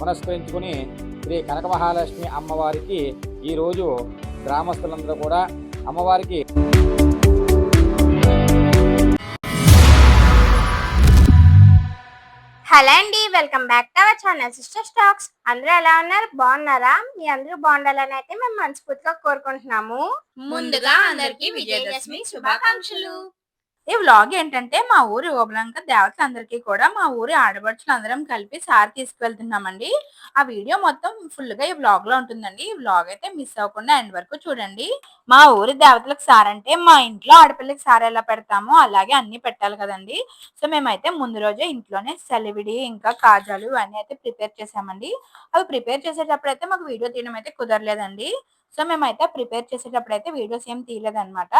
పురస్కరించుకుని శ్రీ కనక మహాలక్ష్మి అమ్మవారికి ఈరోజు గ్రామస్తులందరూ కూడా అమ్మవారికి హలో అండి welcome back to our channel sister stocks. అందరూ ఎలా ఉన్నారు? బాగున్నారా? మీ అందరూ బాగుండాలని అయితే మేము మనస్ఫూర్తిగా కోరుకుంటున్నాము. ముందుగా అందరికీ విజయదశమి శుభాకాంక్షలు. ఈ వ్లాగ్ ఏంటంటే మా ఊరి ఓబలంక దేవతలందరికీ కూడా మా ఊరి ఆడపడుచులు అందరం కలిపి సార్ తీసుకువెళ్తున్నామండి. ఆ వీడియో మొత్తం ఫుల్గా ఈ వ్లాగ్లో ఉంటుందండి. ఈ వ్లాగ్ అయితే మిస్ అవ్వకుండా ఎండ్ వరకు చూడండి. మా ఊరి దేవతలకు సార్ అంటే మా ఇంట్లో ఆడపిల్లకి సార్ ఎలా పెడతామో అలాగే అన్ని పెట్టాలి కదండి. సో మేమైతే ముందు రోజే ఇంట్లోనే సెలవిడి ఇంకా కాజాలు ఇవన్నీ అయితే ప్రిపేర్ చేసామండి అవి ప్రిపేర్ చేసేటప్పుడు అయితే మాకు వీడియో తీయడం అయితే కుదరలేదండి. సో మేమైతే ప్రిపేర్ చేసేటప్పుడు అయితే వీడియోస్ ఏం తీయలేదన్నమాట.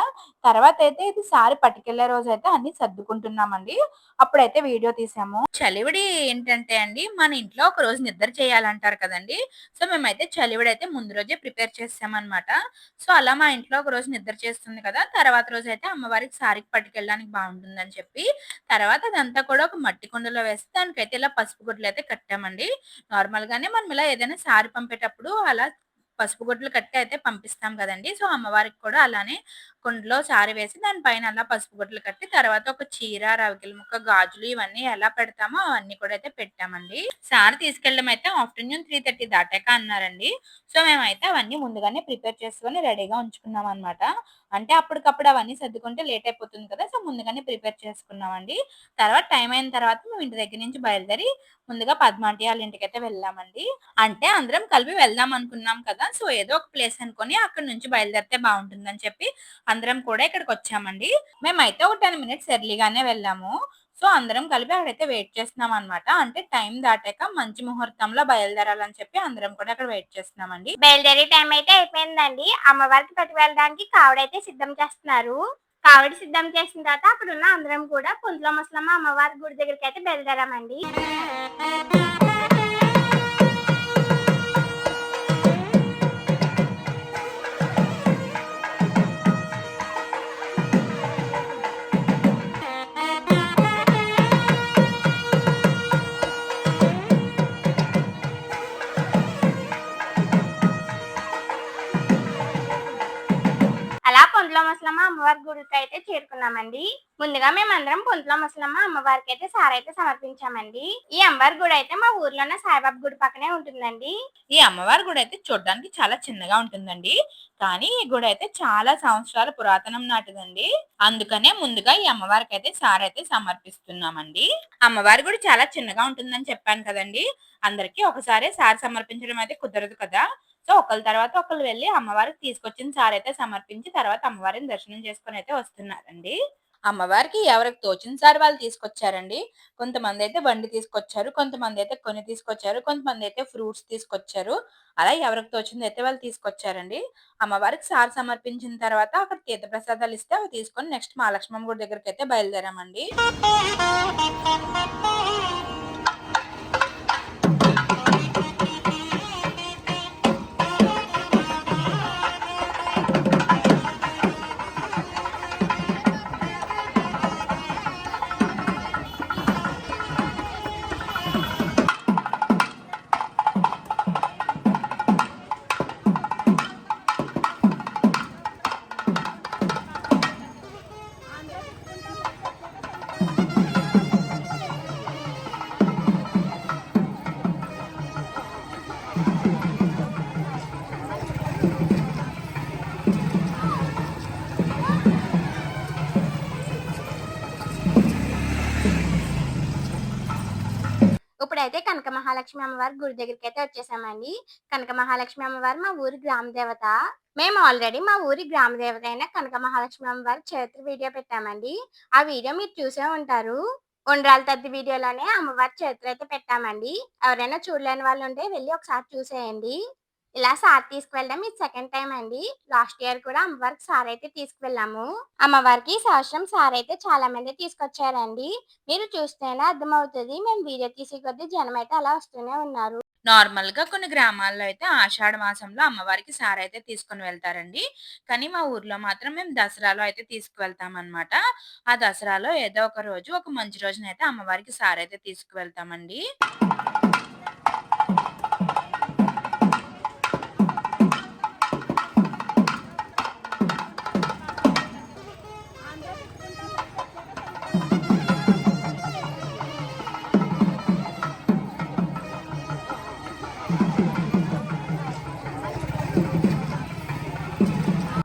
తర్వాత అయితే ఇది సారి పట్టుకెళ్ళే రోజు అయితే అన్ని సర్దుకుంటున్నామండి. అప్పుడైతే వీడియో తీసాము. చలివిడి ఏంటంటే అండి మన ఇంట్లో ఒక రోజు నిద్ర చేయాలంటారు కదండి. సో మేమైతే చలివిడి అయితే ముందు రోజే ప్రిపేర్ చేసామన్నమాట. సో అలా మా ఇంట్లో ఒక రోజు నిద్ర చేస్తుంది కదా తర్వాత రోజు అయితే అమ్మవారికి సారికి పట్టుకెళ్ళడానికి బాగుంటుందని చెప్పి తర్వాత అదంతా కూడా ఒక మట్టి కుండలో వేసి దానికైతే ఇలా పసుపు గుడ్లు అయితే కట్టామండి. నార్మల్ గానే మనం ఇలా ఏదైనా సారి పంపేటప్పుడు అలా పసుపు గొడ్లు కట్టి అయితే పంపిస్తాం కదండి. సో అమ్మవారికి కూడా అలానే కుండలో సారి వేసి దానిపైన అలా పసుపు గుడ్లు కట్టి తర్వాత ఒక చీర రవికిల ముక్క గాజులు ఇవన్నీ ఎలా పెడతామో అవన్నీ కూడా అయితే పెట్టామండి. సారి తీసుకెళ్ళడం అయితే ఆఫ్టర్నూన్ త్రీ థర్టీ దాటాక అన్నారండి. సో మేమైతే అవన్నీ ముందుగానే ప్రిపేర్ చేసుకొని రెడీగా ఉంచుకున్నాం అనమాట అంటే అప్పటికప్పుడు అవన్నీ సర్దుకుంటే లేట్ అయిపోతుంది కదా సో ముందుగానే ప్రిపేర్ చేసుకున్నామండి. తర్వాత టైం అయిన తర్వాత మేము ఇంటి దగ్గర నుంచి బయలుదేరి ముందుగా పద్మాంటి వాళ్ళ ఇంటికి అయితే వెళ్ళామండి. అంటే అందరం కలిపి వెళ్దాం అనుకున్నాం కదా సో ఏదో ఒక ప్లేస్ అనుకొని అక్కడ నుంచి బయలుదేరితే బాగుంటుందని చెప్పి అందరం కూడా ఇక్కడికి వచ్చామండి. మేమైతే ఒక టెన్ మినిట్స్ ఎర్లీగానే వెళ్ళాము. సో అందరం కలిపి అక్కడైతే వెయిట్ చేస్తున్నాం అనమాట అంటే టైం దాటాక మంచి ముహూర్తంలో బయలుదేరాలని చెప్పి అందరం కూడా అక్కడ వెయిట్ చేస్తున్నామండి. బయలుదేరే టైం అయితే అయిపోయిందండి. అమ్మవారికి పట్టుకు వెళ్ళడానికి కావిడైతే సిద్ధం చేస్తున్నారు. కావిడి సిద్ధం చేసిన తర్వాత అక్కడ ఉన్న అందరం కూడా పుంతల ముసలమ్మ అమ్మవారి గుడి దగ్గరికి అయితే బయలుదేరామండి. చేసుకున్నామండి ముందుగా ముందుగా మేమందరం పొంతుల ముసలమ్మ అమ్మవారికి అయితే సారైతే అయితే సమర్పించామండి. ఈ అమ్మవారి గుడి అయితే మా ఊర్లోనే సాయిబాబా గుడి పక్కనే ఉంటుందండి. ఈ అమ్మవారి గుడి అయితే చూడడానికి చాలా చిన్నగా ఉంటుందండి. కానీ ఈ గుడి అయితే చాలా సంవత్సరాల పురాతనం నాటిదండి. అందుకనే ముందుగా ఈ అమ్మవారికి అయితే సార్ అయితే సమర్పిస్తున్నామండి. అమ్మవారి గుడి చాలా చిన్నగా ఉంటుందని చెప్పాను కదండి. అందరికి ఒకసారి సారి సమర్పించడం అయితే కుదరదు కదా. సో ఒకళ్ళ తర్వాత ఒకళ్ళు వెళ్ళి అమ్మవారికి తీసుకొచ్చిన సార్ అయితే సమర్పించి తర్వాత అమ్మవారిని దర్శనం చేసుకొని అయితే వస్తున్నారండి. అమ్మవారికి ఎవరికి తోచిన సార్ వాళ్ళు తీసుకొచ్చారండి. కొంతమంది అయితే బండి తీసుకొచ్చారు కొంతమంది అయితే కొని తీసుకొచ్చారు కొంతమంది అయితే ఫ్రూట్స్ తీసుకొచ్చారు. అలా ఎవరికి తోచింది అయితే వాళ్ళు తీసుకొచ్చారండి. అమ్మవారికి సార్ సమర్పించిన తర్వాత అక్కడ తీర్థ ప్రసాదాలు ఇస్తే అవి తీసుకొని నెక్స్ట్ మహాలక్ష్మమ్మ గుడి దగ్గరికి అయితే బయలుదేరామండి. మహాలక్ష్మి అమ్మవారి గుడి దగ్గరికి అయితే వచ్చేసామండి. కనక మహాలక్ష్మి అమ్మవారు మా ఊరి గ్రామ దేవత. మేము ఆల్రెడీ మా ఊరి గ్రామ దేవత అయిన కనక మహాలక్ష్మి అమ్మవారి చరిత్ర వీడియో పెట్టామండి. ఆ వీడియో మీరు చూసే ఉంటారు. ఉండ్రాల తద్ది వీడియోలోనే అమ్మవారి చరిత్ర అయితే పెట్టామండి. ఎవరైనా చూడలేని వాళ్ళు ఉంటే వెళ్ళి ఒకసారి చూసేయండి. ఇలా సార్ తీసుకువెళ్ళడం ఇది సెకండ్ టైం అండి. లాస్ట్ ఇయర్ కూడా అమ్మవారికి సార్ అయితే తీసుకువెళ్ళాము. అమ్మవారికి సంవత్సరం సార్ అయితే చాలా మంది తీసుకొచ్చారండి. మీరు చూస్తేనే అర్థమవుతుంది. మేము వీడియో తీసే కొద్దీ జనం అయితే అలా వస్తూనే ఉన్నారు. నార్మల్గా కొన్ని గ్రామాల్లో అయితే ఆషాఢ మాసంలో అమ్మవారికి సార అయితే తీసుకుని వెళ్తారండి. కానీ మా ఊర్లో మాత్రం మేము దసరాలో అయితే తీసుకువెళ్తాం అనమాట ఆ దసరాలో ఏదో ఒక రోజు ఒక మంచి రోజునైతే అమ్మవారికి సార అయితే తీసుకువెళ్తామండి.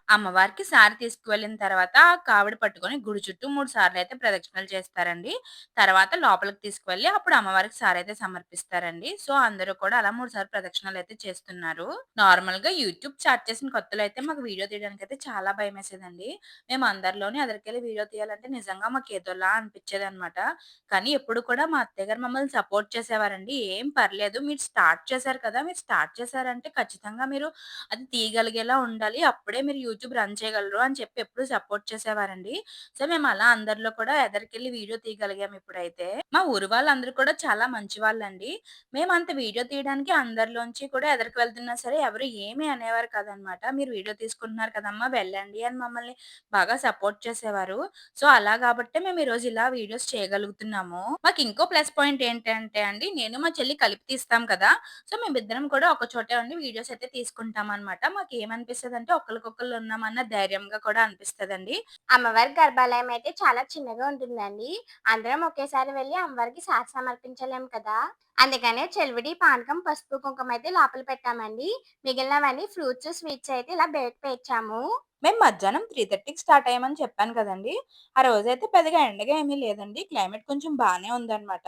అమ్మవారికి సారి తీసుకువెళ్ళిన తర్వాత కావిడ కావిడి పట్టుకొని గుడి చుట్టూ మూడు సార్లు అయితే ప్రదక్షిణలు చేస్తారండి. తర్వాత లోపలికి తీసుకువెళ్ళి అప్పుడు అమ్మవారికి సారి అయితే సమర్పిస్తారండి. సో అందరూ కూడా అలా మూడు సార్లు ప్రదక్షిణలు అయితే చేస్తున్నారు. నార్మల్గా యూట్యూబ్ స్టార్ట్ చేసిన కొత్తలో అయితే మాకు వీడియో తీయడానికి అయితే చాలా భయం వేసేదండి. మేము అందరిలోనే అదరికెళ్ళి వీడియో తీయాలంటే నిజంగా మాకు ఏదోలా అనిపించేది అనమాట కానీ ఎప్పుడు కూడా మా అత్తయ్య గారు మమ్మల్ని సపోర్ట్ చేసేవారండి. ఏం పర్లేదు మీరు స్టార్ట్ చేశారు కదా మీరు స్టార్ట్ చేశారంటే ఖచ్చితంగా మీరు అది తీయగలిగేలా ఉండాలి. అప్పుడే మీరు యూట్యూబ్ రన్ చేయగలరు అని చెప్పి ఎప్పుడు సపోర్ట్ చేసేవారండి. సో మేము అలా అందరిలో కూడా ఎదరికెళ్ళి వీడియో తీయగలిగాం ఇప్పుడైతే. మా ఊరు వాళ్ళందరూ కూడా చాలా మంచి వాళ్ళండి. మేము అంత వీడియో తీయడానికి అందరిలోంచి కూడా ఎదరికి వెళ్తున్నా సరే ఎవరు ఏమి అనేవారు కదనమాట. మీరు వీడియో తీసుకుంటున్నారు కదమ్మా వెళ్ళండి అని మమ్మల్ని బాగా సపోర్ట్ చేసేవారు. సో అలా కాబట్టే మేము ఈ రోజు ఇలా వీడియోస్ చేయగలుగుతున్నాము. మాకు ఇంకో ప్లస్ పాయింట్ ఏంటంటే అండి నేను మా చెల్లి కలిపి తీస్తాం కదా సో మేమిద్దరం కూడా ఒక చోటే ఉండి వీడియోస్ అయితే తీసుకుంటాం అనమాట మాకు ఏమనిపిస్తుంది అంటే ఒకరికొకరు ఉన్నామన్న ధైర్యంగా కూడా అనిపిస్తదండి. అమ్మవారి గర్భాలయం అయితే చాలా చిన్నగా ఉంటుందండి. అందరం ఒకేసారి వెళ్ళి అమ్మవారికి సారి సమర్పించలేం కదా? అందుకనే చెల్విడి పానకం పసుపు కుంకుమ అయితే లోపల పెట్టామండి. మిగిలినవన్నీ ఫ్రూట్స్ స్వీట్స్ అయితే ఇలా బయట పేర్చాము. మేము మధ్యాహ్నం త్రీ థర్టీకి స్టార్ట్ అయ్యామని చెప్పాను కదండి. ఆ రోజైతే పెద్దగా ఎండగా ఏమీ లేదండి. క్లైమేట్ కొంచెం బాగానే ఉందన్నమాట.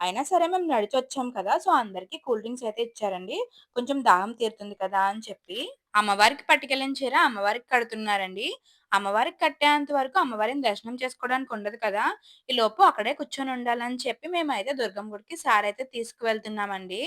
అయినా సరే మేము నడిచి వచ్చాం కదా సో అందరికి కూల్ డ్రింక్స్ అయితే ఇచ్చారండి. కొంచెం దాహం తీరుతుంది కదా అని చెప్పి. అమ్మవారికి పట్టుకెళ్ళిన చీర అమ్మవారికి కడుతున్నారండి. అమ్మవారికి కట్టేంత వరకు అమ్మవారిని దర్శనం చేసుకోవడానికి ఉండదు కదా. ఈ లోపు అక్కడే కూర్చొని ఉండాలని చెప్పి మేమైతే దుర్గం గుడికి సార్ అయితే తీసుకువెళ్తున్నామండి.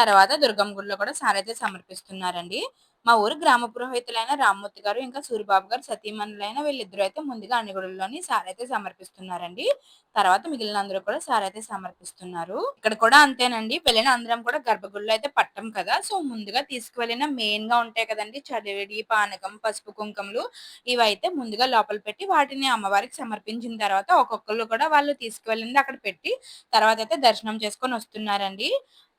తర్వాత దుర్గం గుడిలో కూడా సారైతే సమర్పిస్తున్నారండి. మా ఊరు గ్రామ పురోహితులైన రామ్మూర్తి గారు ఇంకా సూరిబాబు గారు సతీమణులైన వీళ్ళిద్దరూ అయితే ముందుగా అన్ని గుడుల్లోని సారైతే సమర్పిస్తున్నారండి. తర్వాత మిగిలిన అందరూ కూడా సారైతే సమర్పిస్తున్నారు. ఇక్కడ కూడా అంతేనండి. వెళ్ళిన అందరం కూడా గర్భగుడిలో అయితే పట్టం కదా. సో ముందుగా తీసుకువెళ్ళిన మెయిన్గా ఉంటాయి కదండి. చదివిడి పానకం పసుపు కుంకుమలు ఇవైతే ముందుగా లోపల పెట్టి వాటిని అమ్మవారికి సమర్పించిన తర్వాత ఒక్కొక్కరు కూడా వాళ్ళు తీసుకువెళ్ళింది అక్కడ పెట్టి తర్వాత అయితే దర్శనం చేసుకొని వస్తున్నారండి.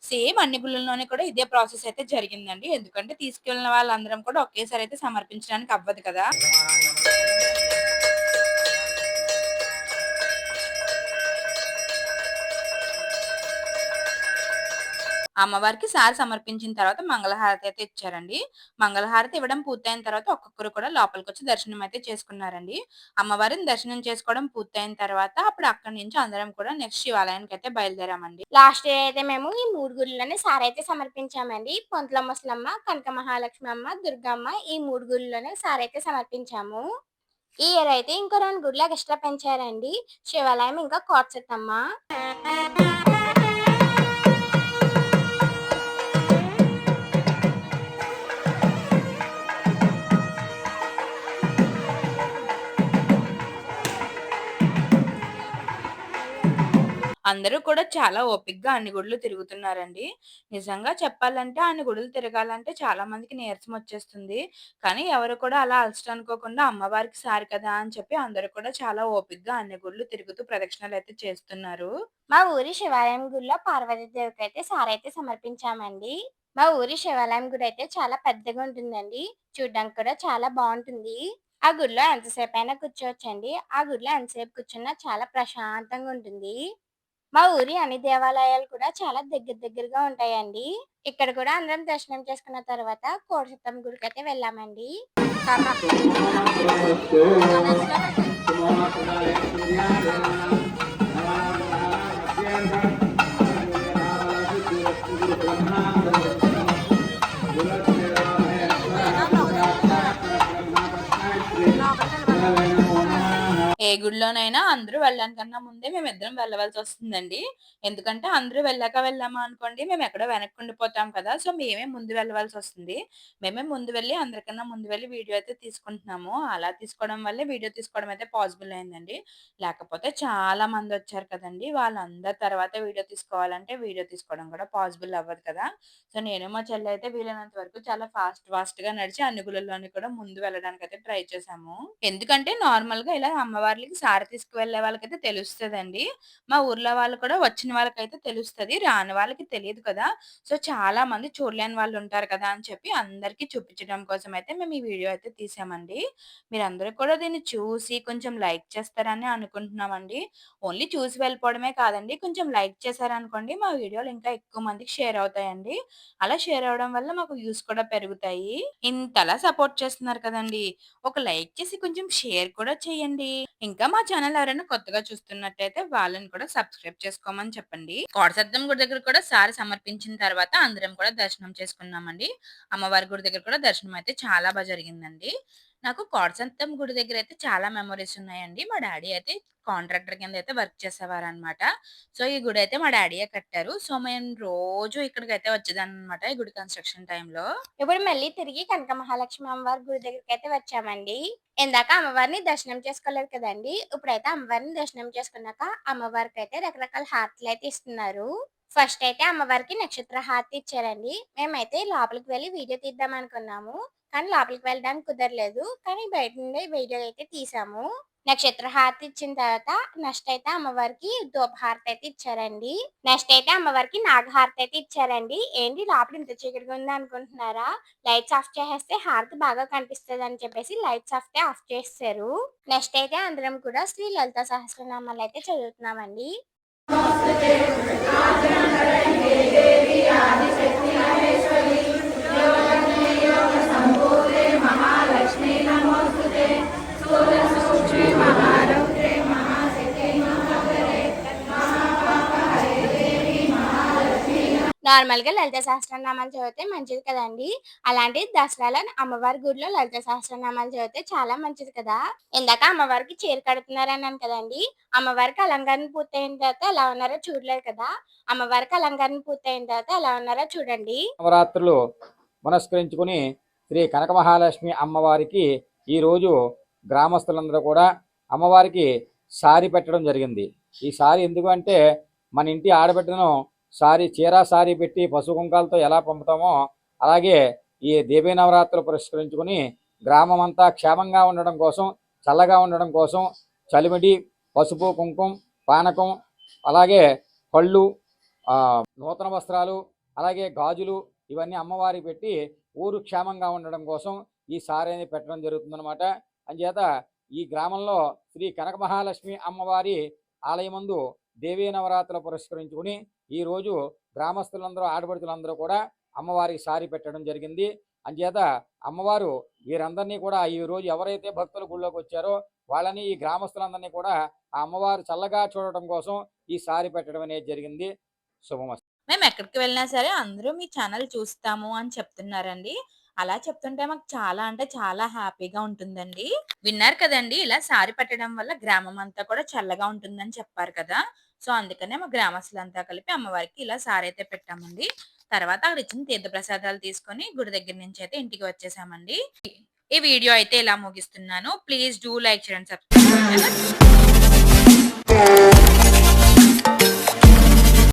సేమ్ అన్ని బిల్లుల్లోనే కూడా ఇదే ప్రాసెస్ అయితే జరిగిందండి. ఎందుకంటే తీసుకెళ్ళిన వాళ్ళందరం కూడా ఒకేసారి అయితే సమర్పించడానికి అవ్వదు కదా. అమ్మవారికి సారి సమర్పించిన తర్వాత మంగళహారతి అయితే ఇచ్చారండి. మంగళహారతి ఇవ్వడం పూర్తయిన తర్వాత ఒక్కొక్కరు కూడా లోపలికి వచ్చి దర్శనం అయితే చేసుకున్నారండి. అమ్మవారిని దర్శనం చేసుకోవడం పూర్తయిన తర్వాత అప్పుడు అక్కడి నుంచి అందరం కూడా నెక్స్ట్ శివాలయానికి అయితే బయలుదేరామండి. లాస్ట్ ఇయర్ అయితే మేము ఈ మూడు గుళ్ళలోనే సారి అయితే సమర్పించామండి. పొంతల ముసలమ్మ కనక మహాలక్ష్మి అమ్మ దుర్గమ్మ ఈ మూడు గుళ్ళలోనే సారి అయితే సమర్పించాము. ఈ ఇయర్ అయితే ఇంకో రెండు గుడ్లు ఎక్స్ట్రా పెంచారండి. శివాలయం ఇంకా కోట్సెత్తమ్మ అందరూ కూడా చాలా ఓపిగ్గా అన్ని గుడులు తిరుగుతున్నారండి. నిజంగా చెప్పాలంటే అన్ని గుడులు తిరగాలంటే చాలా మందికి నీరసం వచ్చేస్తుంది. కానీ ఎవరు కూడా అలా అలసటనుకోకుండా అమ్మవారికి సారి కదా అని చెప్పి అందరూ కూడా చాలా ఓపిగ్గా అన్ని గుడులు తిరుగుతూ ప్రదక్షిణలు అయితే చేస్తున్నారు. మా ఊరి శివాలయం గుడిలో పార్వతీదేవికి అయితే సారి అయితే సమర్పించామండి. మా ఊరి శివాలయం గుడి అయితే చాలా పెద్దగా ఉంటుందండి. చూడడానికి కూడా చాలా బాగుంటుంది. ఆ గుడిలో ఎంతసేపు అయినా కూర్చోవచ్చండి. ఆ గుడిలో ఎంతసేపు కూర్చున్నా చాలా ప్రశాంతంగా ఉంటుంది. మా ఊరి అన్ని దేవాలయాలు కూడా చాలా దగ్గర దగ్గరగా ఉంటాయండి. ఇక్కడ కూడా అందరం దర్శనం చేసుకున్న తర్వాత కోటసత్తం గుడికి అయితే వెళ్ళామండి. ఏ గుడిలోనైనా అందరూ వెళ్ళడానికన్నా ముందే మేము ఇద్దరం వెళ్ళవలసి వస్తుందండి. ఎందుకంటే అందరూ వెళ్ళాక వెళ్ళామా అనుకోండి మేము ఎక్కడో వెనక్కి ఉండిపోతాం కదా! సో, మేమే ముందు వెళ్ళవలసొస్తుంది. మేమే ముందు వెళ్ళి అందరికన్నా ముందు వెళ్ళి వీడియో అయితే తీసుకుంటున్నాము. అలా తీసుకోవడం వల్లే వీడియో తీసుకోవడం అయితే పాసిబుల్ అయిందండి. లేకపోతే చాలా మంది వచ్చారు కదండి వాళ్ళందరి తర్వాత వీడియో తీసుకోవాలంటే వీడియో తీసుకోవడం కూడా పాసిబుల్ అవ్వదు కదా! సో, నేను మా చెల్లి అయితే వీలైనంత వరకు చాలా ఫాస్ట్ ఫాస్ట్గా నడిచి అన్ని గుళ్ళలోని కూడా ముందు వెళ్ళడానికి అయితే ట్రై చేశాము. ఎందుకంటే నార్మల్గా ఇలా అమ్మవారి వాళ్ళకి సారి తీసుకువెళ్ళే వాళ్ళకైతే తెలుస్తుందండి మా ఊర్లో వాళ్ళు కూడా వచ్చిన వాళ్ళకైతే తెలుస్తుంది రాని వాళ్ళకి తెలియదు కదా! సో, చాలా మంది చూడలేని వాళ్ళు ఉంటారు కదా! అని చెప్పి అందరికీ చూపించడం కోసం అయితే మేము ఈ వీడియో అయితే తీసామండి. మీరందరూ కూడా దీన్ని చూసి కొంచెం లైక్ చేస్తారని అనుకుంటున్నామండి. ఓన్లీ చూసి వెళ్ళిపోవడమే కాదండి. కొంచెం లైక్ చేశారనుకోండి మా వీడియోలు ఇంకా ఎక్కువ మందికి షేర్ అవుతాయండి. అలా షేర్ అవ్వడం వల్ల మాకు వ్యూస్ కూడా పెరుగుతాయి. ఇంతలా సపోర్ట్ చేస్తున్నారు కదండి ఒక లైక్ చేసి కొంచెం షేర్ కూడా చేయండి. ఇంకా మా ఛానల్ ఎవరైనా కొత్తగా చూస్తున్నట్టయితే వాళ్ళని కూడా సబ్స్క్రైబ్ చేసుకోమని చెప్పండి. కోడసద్దం గుడి దగ్గర కూడా సారి సమర్పించిన తర్వాత అందరం కూడా దర్శనం చేసుకున్నామండి. అమ్మవారి గుడి దగ్గర కూడా దర్శనం అయితే చాలా బాగా జరిగిందండి. నాకు కోడసంతం గుడి దగ్గర అయితే చాలా మెమరీస్ ఉన్నాయండి. మా డాడీ అయితే కాంట్రాక్టర్ కింద అయితే వర్క్ చేసేవారు అనమాట సో, ఈ గుడి అయితే మా డాడీయే కట్టారు. సో, మేము రోజు ఇక్కడికైతే వచ్చేదాన్ననమాట ఈ గుడి కన్‌స్ట్రక్షన్ టైంలో ఇప్పుడు మళ్ళీ తిరిగి కనక మహాలక్ష్మి అమ్మవారి గుడి దగ్గరికి అయితే వచ్చామండి. ఇందాక అమ్మవారిని దర్శనం చేసుకోలేదు కదండి ఇప్పుడైతే అమ్మవారిని దర్శనం చేసుకున్నాక అమ్మవారికి అయితే రకరకాల హారతులైతే ఇస్తున్నారు. ఫస్ట్ అయితే అమ్మవారికి నక్షత్ర హారతి ఇచ్చారండి. మేమైతే లోపలికి వెళ్ళి వీడియో తీద్దాం అనుకున్నాము. కానీ లోపలికి వెళ్ళడానికి కుదరలేదు. కానీ బయట నుండి వీడియో అయితే తీసాము. నక్షత్ర హారతి ఇచ్చిన తర్వాత నెక్స్ట్ అయితే అమ్మవారికి ధూపహారతి అయితే ఇచ్చారండి. నెక్స్ట్ అయితే అమ్మవారికి నాగహారతి అయితే ఇచ్చారండి. ఏంటి లోపల ఇంత చీకటిగా ఉంది అనుకుంటున్నారా? లైట్స్ ఆఫ్ చేసేస్తే హారతి బాగా కనిపిస్తుంది అని చెప్పేసి లైట్స్ ఆఫ్ ఆఫ్ చేస్తారు నెక్స్ట్ అయితే అందరం కూడా శ్రీ లలిత సహస్రనామాలు అయితే చదువుతున్నామండి. నార్మల్ గా లలిత సహస్రనామాలు చదివితే మంచిది కదండి. అలాంటి దసరాలో అమ్మవారి గుడిలో లలిత సహస్రనామాలు చదివితే చాలా మంచిది కదా! ఇందాక అమ్మవారికి చీర కడుతున్నారన్నాను కదండి అమ్మవారికి అలంకరణ పూర్తయిన తర్వాత ఎలా ఉన్నారో చూడలేదు కదా! అమ్మవారికి అలంకరణ పూర్తయిన తర్వాత ఎలా ఉన్నారో చూడండి. నవరాత్రులు పునస్కరించుకుని శ్రీ కనక మహాలక్ష్మి అమ్మవారికి ఈరోజు గ్రామస్తులందరూ కూడా అమ్మవారికి సారి పెట్టడం జరిగింది ఈ సారి ఎందుకు అంటే మన ఇంటి ఆడబిడ్డను సారీ చీర సారీ పెట్టి పశు కుంకాలతో ఎలా పంపుతామో అలాగే ఈ దేవీ నవరాత్రులు పురస్కరించుకుని గ్రామం అంతా క్షేమంగా ఉండడం కోసం చల్లగా ఉండడం కోసం చలిమిడి పసుపు కుంకుమ పానకం అలాగే పళ్ళు నూతన వస్త్రాలు అలాగే గాజులు ఇవన్నీ అమ్మవారికి పెట్టి ఊరు క్షేమంగా ఉండడం కోసం ఈ సారీ అనేది పెట్టడం జరుగుతుందన్నమాట. అంచేత ఈ గ్రామంలో శ్రీ కనక మహాలక్ష్మి అమ్మవారి ఆలయమందు దేవీ నవరాత్రులు పురస్కరించుకుని ఈ రోజు గ్రామస్తులందరూ ఆడపడుతులందరూ కూడా అమ్మవారికి సారి పెట్టడం జరిగింది. అంచేత అమ్మవారు వీరందరినీ కూడా ఈ రోజు ఎవరైతే భక్తులు గుళ్ళోకి వచ్చారో వాళ్ళని ఈ గ్రామస్తులందరినీ కూడా ఆ అమ్మవారు చల్లగా చూడటం కోసం ఈ సారి పెట్టడం అనేది జరిగింది. శుభమస్తు. మేము ఎక్కడికి వెళ్ళినా సరే అందరూ మీ ఛానల్ చూస్తాము అని చెప్తున్నారండి. అలా చెప్తుంటే మాకు చాలా అంటే చాలా హ్యాపీగా ఉంటుందండి. విన్నారు కదండి ఇలా సారి పెట్టడం వల్ల గ్రామం అంతా కూడా చల్లగా ఉంటుందని చెప్పారు కదా! సో, అందుకనే మా గ్రామస్తులంతా కలిపి అమ్మవారికి ఇలా సారి అయితే పెట్టామండి. తర్వాత అక్కడ ఇచ్చిన తీర్థప్రసాదాలు తీసుకొని గుడి దగ్గర నుంచి అయితే ఇంటికి వచ్చేసామండి. ఈ వీడియో అయితే ఇలా ముగిస్తున్నాను. ప్లీజ్ డూ లైక్ చేయండి అండ్ సబ్స్క్రైబ్.